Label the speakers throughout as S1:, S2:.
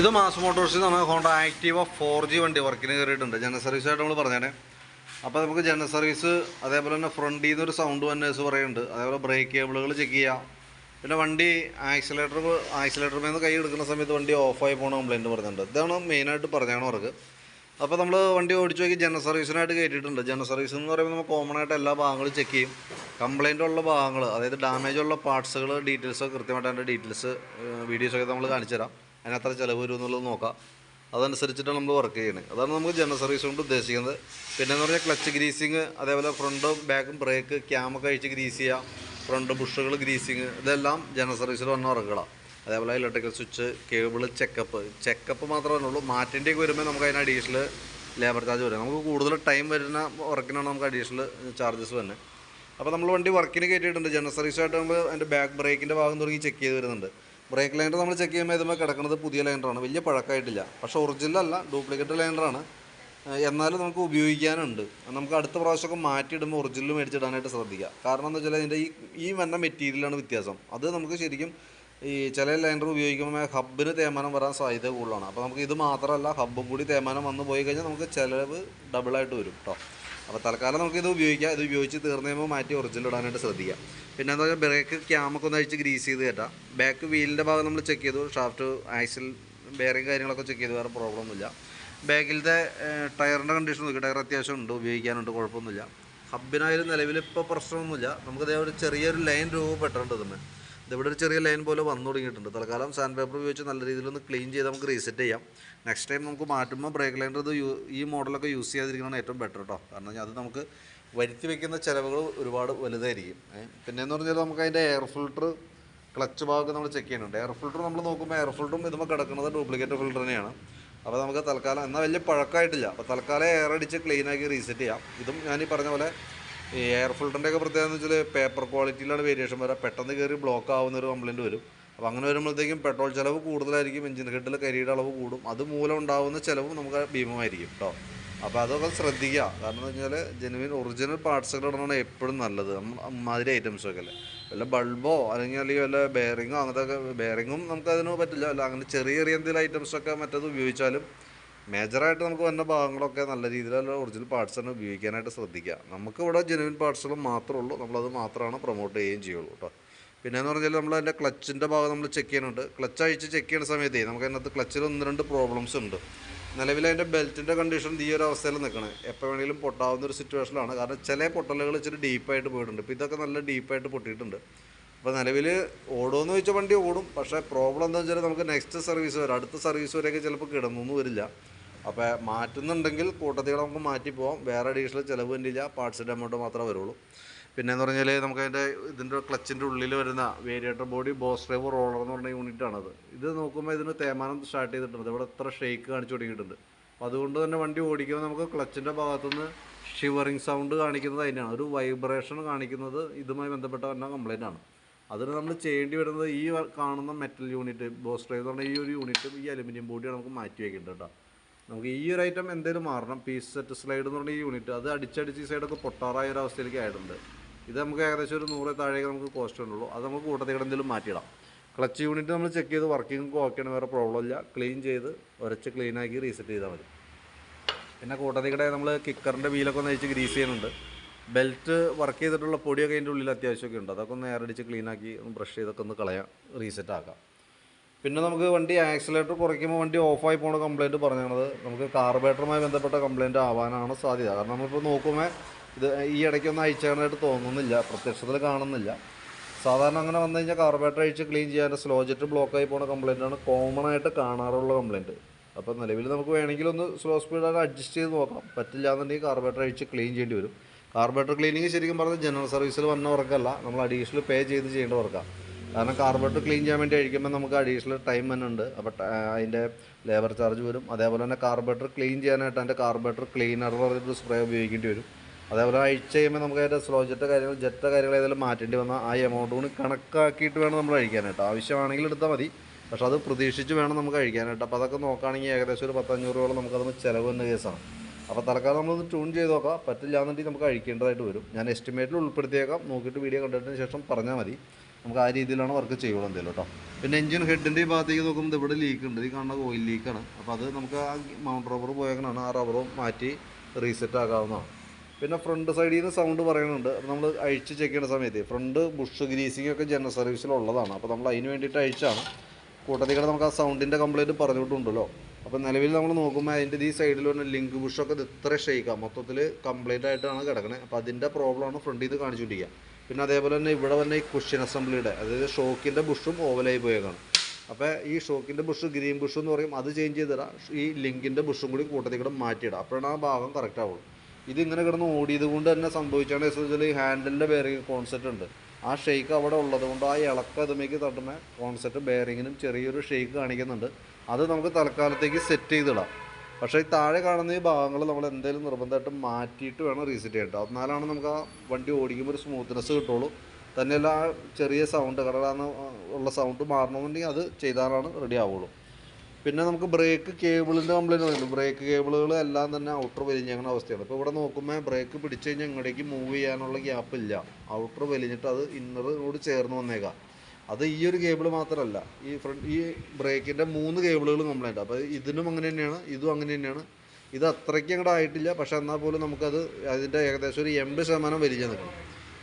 S1: ഇത് മാസ് മോട്ടോഴ്സിൽ നിന്ന് Honda Activa four G വണ്ടി വർക്കിന് കയറിയിട്ടുണ്ട്. ജനറൽ സർവീസായിട്ട് നമ്മൾ പറഞ്ഞേ അപ്പോൾ നമുക്ക് ജനറൽ സർവീസ് അതേപോലെ തന്നെ ഫ്രണ്ടിൽ നിന്ന് ഒരു സൗണ്ട് വന്നേഴ്സ് പറയുന്നുണ്ട്. അതേപോലെ ബ്രേക്ക് കേബിളുകൾ ചെക്ക് ചെയ്യാം. പിന്നെ വണ്ടി ആക്സിലേറ്റർ ആക്സിലേറ്ററിൽ നിന്ന് കൈ എടുക്കുന്ന സമയത്ത് വണ്ടി ഓഫായി പോകണ കംപ്ലൈന്റ് പറഞ്ഞിട്ടുണ്ട്. ഇതാണ് മെയിനായിട്ട് പറഞ്ഞാണ് വർക്ക് അപ്പോൾ നമ്മൾ വണ്ടി ഓടിച്ചു നോക്കി ജനറൽ സർവീസിനായിട്ട് കയറ്റിയിട്ടുണ്ട് ജനറൽ സർവീസ് എന്ന് പറയുമ്പോൾ നമ്മൾ കോമൺ ആയിട്ട് എല്ലാ ഭാഗങ്ങളും ചെക്ക് ചെയ്യും. കംപ്ലൈന്റ് ഉള്ള ഭാഗങ്ങൾ അതായത് ഡാമേജ് ഉള്ള പാർട്സുകൾ ഡീറ്റെയിൽസ് കൃത്യമായിട്ട് അതിന്റെ ഡീറ്റെയിൽസ് വീഡിയോസൊക്കെ നമ്മൾ കാണിച്ചു തരാം അതിന് എത്ര ചിലവ് വരും എന്നുള്ളത് നോക്കാം. അതനുസരിച്ചിട്ടാണ് നമ്മൾ വർക്ക് ചെയ്യുന്നത് അതാണ് നമുക്ക് ജനറൽ സർവീസ് കൊണ്ട് ഉദ്ദേശിക്കുന്നത്. പിന്നെ എന്ന് പറഞ്ഞാൽ ക്ലച്ച് ഗ്രീസിങ് അതേപോലെ ഫ്രണ്ടും ബാക്കും ബ്രേക്ക് ക്യാമൊക്കെ അഴിച്ച് ഗ്രീസ് ചെയ്യുക ഫ്രണ്ട് ബുഷുകൾ ഗ്രീസിങ് ഇതെല്ലാം ജനറൽ സർവീസിൽ വന്ന വർക്കുകളാണ് അതേപോലെ electrical switch cable checkup checkup മാത്രമേ ഉള്ളൂ മാറ്റിന്റെയൊക്കെ വരുമ്പോൾ നമുക്ക് അതിന് അഡീഷണൽ ലേബർ ചാർജ് വരും. നമുക്ക് കൂടുതൽ ടൈം വരുന്ന വർക്കിനാണ് നമുക്ക് അഡീഷണൽ ചാർജസ് വരുന്നത്. അപ്പോൾ നമ്മൾ വണ്ടി വർക്കിന് കയറ്റിയിട്ടുണ്ട് ജനറൽ സർവീസായിട്ട് നമ്മൾ അതിന്റെ ബാക്ക് ബ്രേക്കിന്റെ ഭാഗം തുടങ്ങി ചെക്ക് ചെയ്ത് വരുന്നുണ്ട്. ബ്രേക്ക് ലൈൻഡർ നമ്മൾ ചെക്ക് ചെയ്യുമ്പോൾ ഇതുമ്പോൾ കിടക്കുന്നത് പുതിയ ലൈൻഡറാണ് വലിയ പഴക്കമായിട്ടില്ല പക്ഷേ ഒറിജിനൽ അല്ല ഡ്യൂപ്ലിക്കേറ്റ് ലൈൻഡറാണ് എന്നാലും നമുക്ക് ഉപയോഗിക്കാനുണ്ട്. നമുക്ക് അടുത്ത പ്രാവശ്യമൊക്കെ മാറ്റിയിടുമ്പോൾ ഒറിജിനൽ മേടിച്ചിടാനായിട്ട് ശ്രദ്ധിക്കുക കാരണം എന്താ വെച്ചാൽ അതിന്റെ ഈ ഈ വന്ന മെറ്റീരിയലാണ് വ്യത്യാസം. അത് നമുക്ക് ശരിക്കും ഈ ചില ലൈനർ ഉപയോഗിക്കുമ്പോൾ ഹബ്ബിന് തേമാനം വരാൻ സാധ്യത കൂടുതലാണ്. അപ്പോൾ നമുക്ക് ഇത് മാത്രമല്ല ഹബ്ബും കൂടി തേമാനം വന്നു പോയി കഴിഞ്ഞാൽ നമുക്ക് ചിലവ് ഡബിളായിട്ട് വരും കേട്ടോ അപ്പോൾ തൽക്കാലം നമുക്ക് ഇത് ഉപയോഗിക്കാം. ഇത് ഉപയോഗിച്ച് തീർന്നുമ്പോൾ മാറ്റി ഒറിജിനൽ ഇടാനായിട്ട് ശ്രദ്ധിക്കാം. പിന്നെ എന്താ പറയുക ബ്രേക്ക് ക്യാമൊക്കെ ഒന്ന് അഴിച്ച് ഗ്രീസ് ചെയ്ത് കേട്ടാ ബാക്ക് വീലിന്റെ ഭാഗം നമ്മൾ ചെക്ക് ചെയ്തു. ഷാഫ്റ്റ് ആക്സിൽ ബെയറിങ് കാര്യങ്ങളൊക്കെ ചെക്ക് ചെയ്തു. വേറെ പ്രോബ്ലം ഒന്നുമില്ല. ബാക്കിലത്തെ ടയറിന്റെ കണ്ടീഷൻ നോക്കി. ടയർ അത്യാവശ്യം ഉണ്ട്. ഉപയോഗിക്കാനുണ്ട്. കുഴപ്പമൊന്നുമില്ല. ഹബിനായാലും നിലവിൽ ഇപ്പോൾ പ്രശ്നമൊന്നുമില്ല. നമുക്ക് ഒരു ചെറിയൊരു ലൈൻ രൂപപ്പെട്ടിട്ടുണ്ട് ഇതിന്. ഇതിവിടെ ഒരു ചെറിയ ലൈൻ പോലെ വന്നു തുടങ്ങിയിട്ടുണ്ട്. തൽക്കാലം സാൻഡ് പേപ്പർ ഉപയോഗിച്ച് നല്ല രീതിയിൽ ഒന്ന് ക്ലീൻ ചെയ്ത് നമുക്ക് റീസെറ്റ് ചെയ്യാം. നെക്സ്റ്റ് ടൈം നമുക്ക് മാറ്റുമ്പോൾ ബ്രേക്ക് ലൈനർ ഇത് ഈ മോഡലൊക്കെ യൂസ് ചെയ്യാതിരിക്കുന്നതാണ് ഏറ്റവും ബെറ്റർ കേട്ടോ കാരണം അത് നമുക്ക് വരുത്തി വെക്കുന്ന ചിലവുകൾ ഒരുപാട് വലുതായിരിക്കും. പിന്നെ പിന്നെയെന്ന് പറഞ്ഞാൽ നമുക്ക് അതിന്റെ എയർ ഫിൽട്ടർ ക്ലച്ച് ഭാഗമൊക്കെ നമ്മൾ ചെക്ക് ചെയ്യുന്നുണ്ട്. എയർ ഫിൽട്ടർ നമ്മൾ നോക്കുമ്പോൾ എയർ ഫിൽട്ടറും ഇതുമ്പോൾ കിടക്കുന്നത് ഡ്യൂപ്ലിക്കേറ്റ് ഫിൽട്ടർ തന്നെയാണ്. അപ്പോൾ നമുക്ക് തൽക്കാലം എന്നാൽ വലിയ പഴക്കമായിട്ടില്ല. അപ്പോൾ തൽക്കാലം എയർ അടിച്ച് ക്ലീനാക്കി റീസെറ്റ് ചെയ്യാം. ഇതും ഞാൻ ഈ പറഞ്ഞ പോലെ ഈ എയർ ഫിൽറ്ററിന്റെ ഒക്കെ പ്രത്യേകത എന്ന് വെച്ചാൽ പേപ്പർ ക്വാളിറ്റിയിലാണ് വേരിയേഷൻ വരാം. പെട്ടെന്ന് കയറി ബ്ലോക്ക് ആവുന്ന ഒരു കംപ്ലയിന്റ് വരും. അപ്പോൾ അങ്ങനെ വരുമ്പോഴത്തേക്കും പെട്രോൾ ചിലവ് കൂടുതലായിരിക്കും എഞ്ചിൻ ഹെഡിൽ കരിയുടെ അളവ് കൂടും. അത് മൂലം ഉണ്ടാകുന്ന ചിലവ് നമുക്ക് ഭീമമായിരിക്കും കേട്ടോ അപ്പോൾ അതൊക്കെ ശ്രദ്ധിക്കുക കാരണം എന്ന് വെച്ചാൽ ജെനുവിൻ ഒറിജിനൽ പാർട്സുകൾ ഇടണമാണ് എപ്പോഴും നല്ലത്. അമ്മാതിരി ഐറ്റംസൊക്കെ അല്ലേ? വല്ല ബൾബോ അല്ലെങ്കിൽ അല്ലെങ്കിൽ വല്ല ബെയറിങ്ങോ അങ്ങനത്തെ ബെയറിങ്ങും നമുക്ക് പറ്റില്ല. അല്ല അങ്ങനെ ചെറിയ ചെറിയ എന്തെങ്കിലും ഐറ്റംസൊക്കെ മറ്റത് ഉപയോഗിച്ചാലും മേജറായിട്ട് നമുക്ക് വന്ന ഭാഗങ്ങളൊക്കെ നല്ല രീതിയിലുള്ള ഒറിജിനൽ പാർട്സ് തന്നെ ഉപയോഗിക്കാനായിട്ട് ശ്രദ്ധിക്കുക. നമുക്ക് ഇവിടെ ജെനുവിൻ പാർട്സുകൾ മാത്രമേ ഉള്ളൂ നമ്മളത് മാത്രമാണ് പ്രൊമോട്ട് ചെയ്യുകയും ചെയ്യുള്ളൂ കേട്ടോ പിന്നെ എന്ന് പറഞ്ഞാൽ നമ്മൾ അതിന്റെ ക്ലച്ചിന്റെ ഭാഗം നമ്മൾ ചെക്ക് ചെയ്യുന്നുണ്ട്. ക്ലച്ച് അഴിച്ച് ചെക്ക് ചെയ്യുന്ന സമയത്തേ നമുക്ക് അതിനകത്ത് ക്ലച്ചിൽ ഒന്ന് രണ്ട് പ്രോബ്ലംസ് ഉണ്ട്. നിലവിൽ അതിന്റെ ബെൽറ്റിന്റെ കണ്ടീഷൻ ഈ ഒരു അവസ്ഥയിൽ നിൽക്കണേ എപ്പോൾ വേണമെങ്കിലും പൊട്ടാവുന്ന ഒരു സിറ്റുവേഷനിലാണ് കാരണം ചില പൊട്ടലുകൾ ഇച്ചിരി ഡീപ്പായിട്ട് പോയിട്ടുണ്ട്. ഇപ്പോൾ ഇതൊക്കെ നല്ല ഡീപ്പായിട്ട് പൊട്ടിയിട്ടുണ്ട്. അപ്പോൾ നിലവിൽ ഓടുമെന്ന് ചോദിച്ചാൽ വണ്ടി ഓടും. പക്ഷേ പ്രോബ്ലം എന്താ വെച്ചാൽ നമുക്ക് നെക്സ്റ്റ് സർവീസ് വരെ അടുത്ത സർവീസ് വരെയൊക്കെ ചിലപ്പോൾ കിടന്നൊന്നും വരില്ല. അപ്പോൾ മാറ്റുന്നുണ്ടെങ്കിൽ കൂട്ടത്തികൾ നമുക്ക് മാറ്റി പോവാം. വേറെ അഡീഷണൽ ചിലവ് വരില്ല പാർട്സിന്റെ എമൗണ്ട് മാത്രമേ വരുള്ളൂ. പിന്നെ എന്ന് പറഞ്ഞാൽ നമുക്ക് അതിന്റെ ഇതിന്റെ ക്ലച്ചിന്റെ ഉള്ളിൽ വരുന്ന variator body boss drive roller എന്ന് പറഞ്ഞ യൂണിറ്റാണത് ഇത് നോക്കുമ്പോൾ ഇതിന് തേമാനം സ്റ്റാർട്ട് ചെയ്തിട്ടുണ്ട്. ഇവിടെ എത്ര ഷെയ്ക്ക് കാണിച്ചു തുടങ്ങിയിട്ടുണ്ട് അപ്പോൾ അതുകൊണ്ട് തന്നെ വണ്ടി ഓടിക്കുമ്പോൾ നമുക്ക് ക്ലച്ചിന്റെ ഭാഗത്തുനിന്ന് ഷിവറിങ് സൗണ്ട് കാണിക്കുന്നത് അതിനാണ്. ഒരു വൈബ്രേഷൻ കാണിക്കുന്നത് ഇതുമായി ബന്ധപ്പെട്ട തന്നെ കംപ്ലൈന്റ് ആണ്. അതിന് നമ്മൾ ചെയ്യേണ്ടി വരുന്നത് ഈ കാണുന്ന മെറ്റൽ യൂണിറ്റ് ബോസ് ഡ്രൈവ് എന്ന് പറഞ്ഞ ഈ ഒരു യൂണിറ്റും ഈ അലുമിനിയം ബോഡിയാണ് നമുക്ക് മാറ്റി വയ്ക്കേണ്ടത് കേട്ടോ. നമുക്ക് ഈ ഒരു ഐറ്റം എന്തെങ്കിലും മാറണം. പീസ് സെറ്റ് സ്ലൈഡ് എന്ന് പറഞ്ഞ ഈ യൂണിറ്റ് അത് അടിച്ചടിച്ച് ഈ സൈഡൊക്കെ പൊട്ടാറായ ഒരു അവസ്ഥയിലേക്ക് ആയിട്ടുണ്ട്. ഇത് നമുക്ക് ഏകദേശം ഒരു നൂറ് താഴേക്ക് നമുക്ക് കോസ്റ്റ് ഉള്ളൂ അത് നമുക്ക് കൂട്ടത്തിൽ എന്തെങ്കിലും മാറ്റിയിടാം. ക്ലച്ച് യൂണിറ്റ് നമ്മൾ ചെക്ക് ചെയ്ത് വർക്കിംഗ് ഓക്കെയാണ് വേറെ പ്രോബ്ലം ഇല്ല. ക്ലീൻ ചെയ്ത് ഉരച്ച് ക്ലീൻ ആക്കി റീസെറ്റ് ചെയ്താൽ മതി. പിന്നെ കൂട്ടത്തിക്കടെ നമ്മൾ കിക്കറിന്റെ വീലൊക്കെ ഒന്ന് അഴിച്ച് ഗ്രീസ് ചെയ്യുന്നുണ്ട്. ബെൽറ്റ് വർക്ക് ചെയ്തിട്ടുള്ള പൊടിയൊക്കെ അതിന്റെ ഉള്ളിൽ അത്യാവശ്യമൊക്കെ ഉണ്ട്. അതൊക്കെ ഒന്ന് എയറടിച്ച് ക്ലീൻ ആക്കി ഒന്ന് ബ്രഷ് ചെയ്തൊക്കെ ഒന്ന് കളയാം. റീസെറ്റ് ആക്കാം. പിന്നെ നമുക്ക് വണ്ടി ആക്സിലേറ്റർ കുറയ്ക്കുമ്പോൾ വണ്ടി ഓഫായി പോകുന്ന കംപ്ലയിന്റ് പറഞ്ഞത് നമുക്ക് കാർബേറ്ററുമായി ബന്ധപ്പെട്ട കംപ്ലയിന്റ് ആവാനാണ് സാധ്യത. കാരണം നമ്മളിപ്പോൾ നോക്കുമ്പോൾ ഇത് ഈ ഇടയ്ക്കൊന്നും അയച്ചാനായിട്ട് തോന്നുന്നില്ല. പ്രത്യക്ഷത്തിൽ കാണുന്നില്ല. സാധാരണ അങ്ങനെ വന്നു കഴിഞ്ഞാൽ കാർബേറ്റർ അഴിച്ച് ക്ലീൻ ചെയ്യാൻ സ്ലോ ജെറ്റ് ബ്ലോക്കായി പോകുന്ന കംപ്ലയിന്റാണ് കോമൺ ആയിട്ട് കാണാറുള്ള കംപ്ലയിന്റ് അപ്പോൾ നിലവിൽ നമുക്ക് വേണമെങ്കിൽ ഒന്ന് സ്ലോ സ്പീഡായിട്ട് അഡ്ജസ്റ്റ് ചെയ്ത് നോക്കാം. പറ്റില്ല എന്നുണ്ടെങ്കിൽ കാർബേറ്റർ അഴിച്ച് ക്ലീൻ ചെയ്യേണ്ടി വരും. കാർബേറ്റർ ക്ലീനിങ് ശരിക്കും പറഞ്ഞാൽ ജനറൽ സർവീസിൽ വന്ന വർക്കല്ല നമ്മൾ അഡീഷണൽ പേ ചെയ്ത് ചെയ്യേണ്ട വർക്കാണ് കാരണം കാർബറേറ്റർ ക്ലീൻ ചെയ്യാൻ വേണ്ടി അഴിക്കുമ്പോൾ നമുക്ക് അഡീഷണൽ ടൈം തന്നെ ഉണ്ട്. അപ്പോൾ അതിന്റെ ലേബർ ചാർജ് വരും. അതേപോലെ തന്നെ കാർബറേറ്റർ ക്ലീൻ ചെയ്യാനായിട്ട് അതിന്റെ കാർബറേറ്റർ ക്ലീനർ പറഞ്ഞിട്ട് സ്പ്രേ ഉപയോഗിക്കേണ്ടി വരും. അതേപോലെ അഴിച്ച് കഴിയുമ്പോൾ നമുക്ക് അതിന്റെ സ്ലോ ജെറ്റ് കാര്യങ്ങൾ ജെറ്റ് കാര്യങ്ങൾ ഏതെങ്കിലും മാറ്റേണ്ടി വന്നാൽ ആ എമൗണ്ട് കൂടി കണക്കാക്കിയിട്ട് വേണം നമ്മൾ അഴിക്കാനായിട്ട് ആവശ്യമാണെങ്കിൽ എടുത്താൽ മതി. പക്ഷെ അത് പ്രതീക്ഷിച്ച് വേണം നമുക്ക് അഴിക്കാനായിട്ട് അപ്പോൾ അതൊക്കെ നോക്കുകയാണെങ്കിൽ ഏകദേശം ഒരു പത്തഞ്ഞൂറോളം നമുക്കതൊന്ന് ചിലവ് എന്ന കേസാണ്. അപ്പോൾ തൽക്കാലം നമ്മളൊന്ന് ട്യൂൺ ചെയ്ത് നോക്കാം. പറ്റില്ല എന്നുണ്ടെങ്കിൽ നമുക്ക് അഴിക്കേണ്ടതായിട്ട് വരും. ഞാൻ എസ്റ്റിമേറ്റിൽ ഉൾപ്പെടുത്തിയേക്കാം. നോക്കിയിട്ട് വീഡിയോ കണ്ടതിന് ശേഷം പറഞ്ഞാൽ മതി. നമുക്ക് ആ രീതിയിലാണ് വർക്ക് ചെയ്യുള്ളൂ എന്തെങ്കിലും കേട്ടോ പിന്നെ എഞ്ചിൻ ഹെഡിന്റെ ഈ ഭാഗത്തേക്ക് നോക്കുമ്പോൾ ഇവിടെ ലീക്ക് ഉണ്ട്. ഈ കാണുന്ന ഓയിൽ ലീക്കാണ് അപ്പോൾ അത് നമുക്ക് ആ മൗണ്ട് റബ്ബർ പോയേക്കണാണ് ആ റബ്ബർ മാറ്റി റീസെറ്റ് ആക്കാവുന്നതാണ്. പിന്നെ ഫ്രണ്ട് സൈഡിൽ നിന്ന് സൗണ്ട് പറയുന്നുണ്ട് നമ്മൾ അഴിച്ച് ചെക്ക് ചെയ്യുന്ന സമയത്ത് ഫ്രണ്ട് ബുഷ് ഗ്രീസിംഗ് ഒക്കെ ജനറൽ സർവീസിലുള്ളതാണ് അപ്പോൾ നമ്മൾ അതിന് വേണ്ടിയിട്ട് അഴിച്ചാണ്. കൂട്ടത്തിൽ കൂടെ നമുക്ക് ആ സൗണ്ടിന്റെ കംപ്ലൈന്റ് പറഞ്ഞിട്ടുണ്ടല്ലോ അപ്പോൾ നിലവിൽ നമ്മൾ നോക്കുമ്പോൾ അതിന്റെ ഈ സൈഡിൽ വന്ന ലിങ്ക് ബുഷൊക്കെ ഇത് ഇത്ര ഷെയ്ക്കാം മൊത്തത്തിൽ കംപ്ലയിന്റ് ആയിട്ടാണ് കിടക്കുന്നത് അപ്പോൾ അതിന്റെ പ്രോബ്ലമാണ് ഫ്രണ്ടിൽ നിന്ന് കാണിച്ചുകൊണ്ടിരിക്കുക പിന്നെ അതേപോലെ തന്നെ ഇവിടെ വന്ന ഈ കുഷ്യൻ അസംബ്ലിയുടെ അതായത് ഷോക്കിന്റെ ബുഷും ഓവലായി പോയേക്കാണ്. അപ്പോൾ ഈ ഷോക്കിന്റെ ബുഷ് ഗ്രീൻ ബുഷ് എന്ന് പറയും അത് ചേഞ്ച് ചെയ്തിടാം ഈ ലിങ്കിന്റെ ബുഷും കൂടി കൂട്ടത്തിൽ കൂടെ മാറ്റിയിടാം. അപ്പോഴാണ് ആ ഭാഗം കറക്റ്റ് ആവുള്ളൂ. ഇതിങ്ങനെ കിടന്ന് ഓടിയത് കൊണ്ട് തന്നെ സംഭവിച്ചാണ് എസ് ഈ ഹാൻഡിലിന്റെ ബെയറിംഗ് കോൺസെപ്റ്റ് ഉണ്ട്. ആ ഷെയ്ക്ക് അവിടെ ഉള്ളത് കൊണ്ട് ആ ഇളക്ക അതുമേക്ക് തട്ടുന്ന കോൺസെപ്റ്റ് ബെയറിങ്ങിനും ചെറിയൊരു ഷെയ്ക്ക് കാണിക്കുന്നുണ്ട്. അത് നമുക്ക് തൽക്കാലത്തേക്ക് സെറ്റ് ചെയ്തിടാം. പക്ഷേ ഈ താഴെ കാണുന്ന ഈ ഭാഗങ്ങൾ നമ്മൾ എന്തെങ്കിലും നിർബന്ധമായിട്ടും മാറ്റിയിട്ട് വേണം റീസെറ്റ് ചെയ്യേണ്ടത് എന്നാലാണ് നമുക്ക് ആ വണ്ടി ഓടിക്കുമ്പോൾ ഒരു സ്മൂത്ത്നെസ് കിട്ടുള്ളൂ. തന്നെയല്ല ആ ചെറിയ സൗണ്ട് കടലാന്ന് ഉള്ള സൗണ്ട് മാറണമെന്നുണ്ടെങ്കിൽ അത് ചെയ്താലാണ് റെഡി ആവുള്ളൂ. പിന്നെ നമുക്ക് ബ്രേക്ക് കേബിളിന്റെ കംപ്ലൈന്റ് വരുന്നു ബ്രേക്ക് കേബിളുകൾ എല്ലാം തന്നെ ഔട്ടർ വലിഞ്ഞങ്ങനെ അവസ്ഥയാണ്. ഇപ്പോൾ ഇവിടെ നോക്കുമ്പോൾ ബ്രേക്ക് പിടിച്ചു കഴിഞ്ഞാൽ ഇങ്ങോട്ടേക്ക് മൂവ് ചെയ്യാനുള്ള ഗ്യാപ്പ് ഇല്ല. ഔട്ടർ വലിഞ്ഞിട്ട് അത് ഇന്നറിനോട് ചേർന്ന് വന്നേക്കാം. അത് ഈ ഒരു കേബിൾ മാത്രമല്ല. ഈ ഫ്രണ്ട് ഈ ബ്രേക്കിന്റെ മൂന്ന് കേബിളുകളും കംപ്ലൈന്റ് അപ്പോൾ ഇതിനും അങ്ങനെ തന്നെയാണ് ഇതും അങ്ങനെ തന്നെയാണ്. ഇത് അത്രയ്ക്ക് അങ്ങോട്ട് ആയിട്ടില്ല. പക്ഷേ എന്നാൽ പോലും നമുക്കത് അതിന്റെ ഏകദേശം ഒരു എൺപത് ശതമാനം വലിയ നിൽക്കണം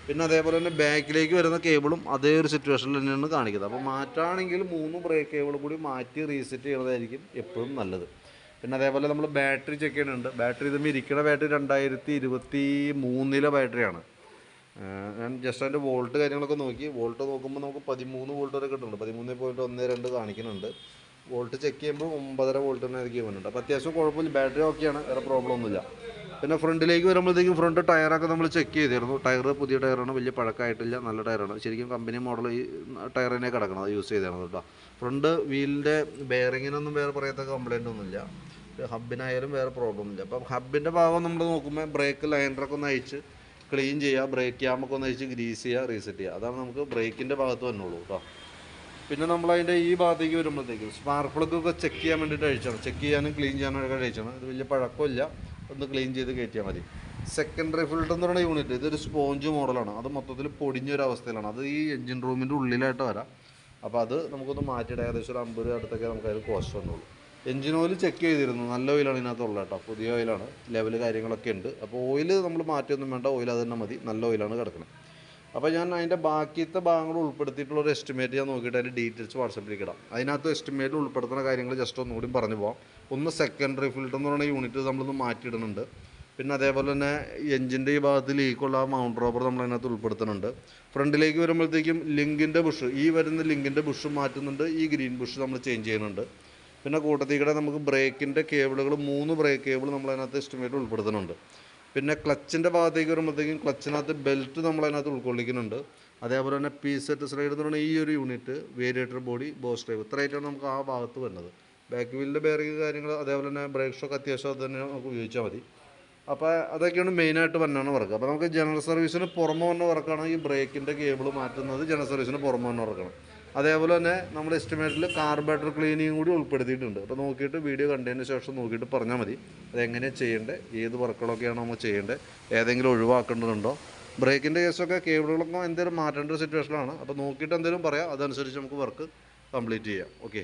S1: പിന്നെ അതേപോലെ തന്നെ ബാക്കിലേക്ക് വരുന്ന കേബിളും അതേ ഒരു സിറ്റുവേഷനിൽ തന്നെയാണ് കാണിക്കുന്നത്. അപ്പോൾ മാറ്റാണെങ്കിൽ മൂന്ന് ബ്രേക്ക് കേബിൾ കൂടി മാറ്റി റീസെറ്റ് ചെയ്യുന്നതായിരിക്കും എപ്പോഴും നല്ലത്. പിന്നെ അതേപോലെ നമ്മൾ ബാറ്ററി ചെക്ക് ചെയ്യുന്നുണ്ട് ബാറ്ററി ഇതുമ്പോൾ ഇരിക്കുന്ന ബാറ്ററി രണ്ടായിരത്തി ഇരുപത്തി മൂന്നിലെ ബാറ്ററിയാണ് ഞാൻ ജസ്റ്റ് അതിന്റെ വോൾട്ട് കാര്യങ്ങളൊക്കെ നോക്കി. വോൾട്ട് നോക്കുമ്പോൾ നമുക്ക് പതിമൂന്ന് വോൾട്ട് വരെ കിട്ടുന്നുണ്ട്. പതിമൂന്ന് പോയിന്റ് ഒന്ന് രണ്ട് കാണിക്കുന്നുണ്ട്. വോൾട്ട് ചെക്ക് ചെയ്യുമ്പോൾ ഒമ്പതര വോൾട്ട് തന്നെ ആയിരിക്കും വരുന്നുണ്ട് അപ്പോൾ അത്യാവശ്യം കുഴപ്പമില്ല. ബാറ്ററി ഓക്കെയാണ് വേറെ പ്രോബ്ലം ഒന്നുമില്ല. പിന്നെ ഫ്രണ്ടിലേക്ക് വരുമ്പോഴത്തേക്കും ഫ്രണ്ട് ടയറൊക്കെ നമ്മൾ ചെക്ക് ചെയ്തിരുന്നു. ടയർ പുതിയ ടയറാണ് വലിയ പഴക്കമായിട്ടില്ല നല്ല ടയറാണ് ശരിക്കും കമ്പനി മോഡൽ ഈ ടയർ തന്നെ കിടക്കണം. അത് യൂസ് ചെയ്തായിരുന്നു കേട്ടോ ഫ്രണ്ട് വീലിന്റെ ബെയറിങ്ങിനൊന്നും വേറെ പറയാത്ത കംപ്ലൈന്റ് ഒന്നുമില്ല. ഹബിനായാലും വേറെ പ്രോബ്ലം ഇല്ല അപ്പം ഹബിന്റെ ഭാഗം നമ്മൾ നോക്കുമ്പോൾ ബ്രേക്ക് ലൈനറൊക്കെ ഒന്ന് അയച്ച് ക്ലീൻ ചെയ്യുക ബ്രേക്ക് ക്യാമൊക്കെ ഒന്ന് വെച്ച് ഗ്രീസ് ചെയ്യുക റീസെറ്റ് ചെയ്യുക അതാണ് നമുക്ക് ബ്രേക്കിന്റെ ഭാഗത്ത് വന്നുള്ളൂ കേട്ടോ പിന്നെ നമ്മൾ അതിന്റെ ഈ ഭാഗത്തേക്ക് വരുമ്പോഴത്തേക്കും സ്പാർക്ക് പ്ലഗ് ഒക്കെ ചെക്ക് ചെയ്യാൻ വേണ്ടിയിട്ട് അഴിച്ചാണ്. ചെക്ക് ചെയ്യാനും ക്ലീൻ ചെയ്യാനൊക്കെ അഴിച്ചാണ്. ഇത് വലിയ പഴക്കമില്ല. ഒന്ന് ക്ലീൻ ചെയ്ത് കയറ്റിയാൽ മതി. സെക്കൻഡറി ഫിൽട്ടർ എന്ന് പറയുന്ന യൂണിറ്റ് ഇതൊരു സ്പോഞ്ച് മോഡലാണ് അത് മൊത്തത്തിൽ പൊടിഞ്ഞൊരു അവസ്ഥയിലാണ് അത് ഈ എഞ്ചിൻ റൂമിന്റെ ഉള്ളിലായിട്ട് വരാം. അപ്പോൾ അത് നമുക്കൊന്ന് മാറ്റിയിട്ട് ഏകദേശം ഒരു അമ്പത് രൂപ അടുത്തൊക്കെ നമുക്ക് അതിന് കോസ്റ്റ് വന്നുള്ളൂ. എഞ്ചിൻ ഓയിൽ ചെക്ക് ചെയ്തിരുന്നു. നല്ല ഓയിലാണ് ഇതിനകത്തുള്ളത് കേട്ടോ. പുതിയ ഓയിലാണ്. ലെവൽ കാര്യങ്ങളൊക്കെ ഉണ്ട്. അപ്പോൾ ഓയിൽ നമ്മൾ മാറ്റിയൊന്നും വേണ്ട. ഓയിൽ അത് തന്നെ മതി. നല്ല ഓയിലാണ് കിടക്കുന്നത് അപ്പോൾ ഞാൻ അതിന്റെ ബാക്കിയത്തെ ഭാഗങ്ങൾ ഉൾപ്പെടുത്തിയിട്ടുള്ള ഒരു എസ്റ്റിമേറ്റ് ഞാൻ നോക്കിയിട്ട് അതിന്റെ ഡീറ്റെയിൽസ് വാട്സപ്പിലേക്ക് ഇടാം. അതിനകത്ത് എസ്റ്റിമേറ്റിൽ ഉൾപ്പെടുത്തുന്ന കാര്യങ്ങൾ ജസ്റ്റ് ഒന്നുകൂടി പറഞ്ഞു പോകാം ഒന്ന് സെക്കൻഡറി ഫിൽറ്റർ എന്ന് പറയുന്ന യൂണിറ്റ് നമ്മളൊന്ന് മാറ്റിയിടുന്നുണ്ട്. പിന്നെ അതേപോലെ തന്നെ എഞ്ചിന്റെ ഈ ഭാഗത്ത് ലീക്കുള്ള ആ മൗണ്ട് റോബർ നമ്മൾ അതിനകത്ത് ഉൾപ്പെടുത്തുന്നുണ്ട്. ഫ്രണ്ടിലേക്ക് വരുമ്പോഴത്തേക്കും ലിങ്കിന്റെ ബുഷ് ഈ വരുന്ന ലിങ്കിന്റെ ബുഷ് മാറ്റുന്നുണ്ട്. ഈ ഗ്രീൻ ബുഷ് നമ്മൾ ചേഞ്ച് ചെയ്യുന്നുണ്ട്. പിന്നെ കൂട്ടത്തിൽ കൂടെ നമുക്ക് ബ്രേക്കിന്റെ കേബിളുകൾ മൂന്ന് ബ്രേക്ക് കേബിൾ നമ്മൾ അതിനകത്ത് എസ്റ്റിമേറ്റ് ഉൾപ്പെടുത്തുന്നുണ്ട്. പിന്നെ ക്ലച്ചിന്റെ ഭാഗത്തേക്ക് വരുമ്പോഴത്തേക്കും ക്ലച്ചിനകത്ത് ബെൽറ്റ് നമ്മൾ അതിനകത്ത് ഉൾക്കൊള്ളിക്കുന്നുണ്ട്. അതേപോലെ തന്നെ പി സെറ്റ് സ്ലൈഡ് എന്ന് പറയുന്ന ഈ ഒരു unit variator body boss drive ഇത്രയായിട്ടാണ് നമുക്ക് ആ ഭാഗത്ത് വരുന്നത്. ബാക്ക് വീലിന്റെ ബെയറിങ് കാര്യങ്ങൾ അതേപോലെ തന്നെ ബ്രേക്ക് ഷോക്ക് അത്യാവശ്യം അത് തന്നെ നമുക്ക് ഉപയോഗിച്ചാൽ മതി. അപ്പോൾ അതൊക്കെയാണ് മെയിനായിട്ട് വന്നാണ് വർക്ക്. അപ്പോൾ നമുക്ക് ജനറൽ സർവീസിന് പുറമെ വന്ന വർക്കാണ് ഈ ബ്രേക്കിന്റെ കേബിൾ മാറ്റുന്നത് ജനറൽ സർവീസിന് പുറമെ വന്ന വർക്കാണ് അതേപോലെ തന്നെ നമ്മൾ എസ്റ്റിമേറ്റിൽ കാർബേറ്റർ ക്ലീനിങ് കൂടി ഉൾപ്പെടുത്തിയിട്ടുണ്ട്. അപ്പോൾ നോക്കിയിട്ട് വീഡിയോ കണ്ടതിന് ശേഷം നോക്കിയിട്ട് പറഞ്ഞാൽ മതി. അതെങ്ങനെയാണ് ചെയ്യേണ്ടത്? ഏത് വർക്കുകളൊക്കെയാണ് നമ്മൾ ചെയ്യേണ്ടത്? ഏതെങ്കിലും ഒഴിവാക്കേണ്ടതുണ്ടോ? ബ്രേക്കിന്റെ കേസൊക്കെ കേബിളുകളൊക്കെ എന്തെങ്കിലും മാറ്റേണ്ട സിറ്റുവേഷനാണ് അപ്പോൾ നോക്കിയിട്ട് എന്തെങ്കിലും പറയാം. അതനുസരിച്ച് നമുക്ക് വർക്ക് കംപ്ലീറ്റ് ചെയ്യാം. ഓക്കെ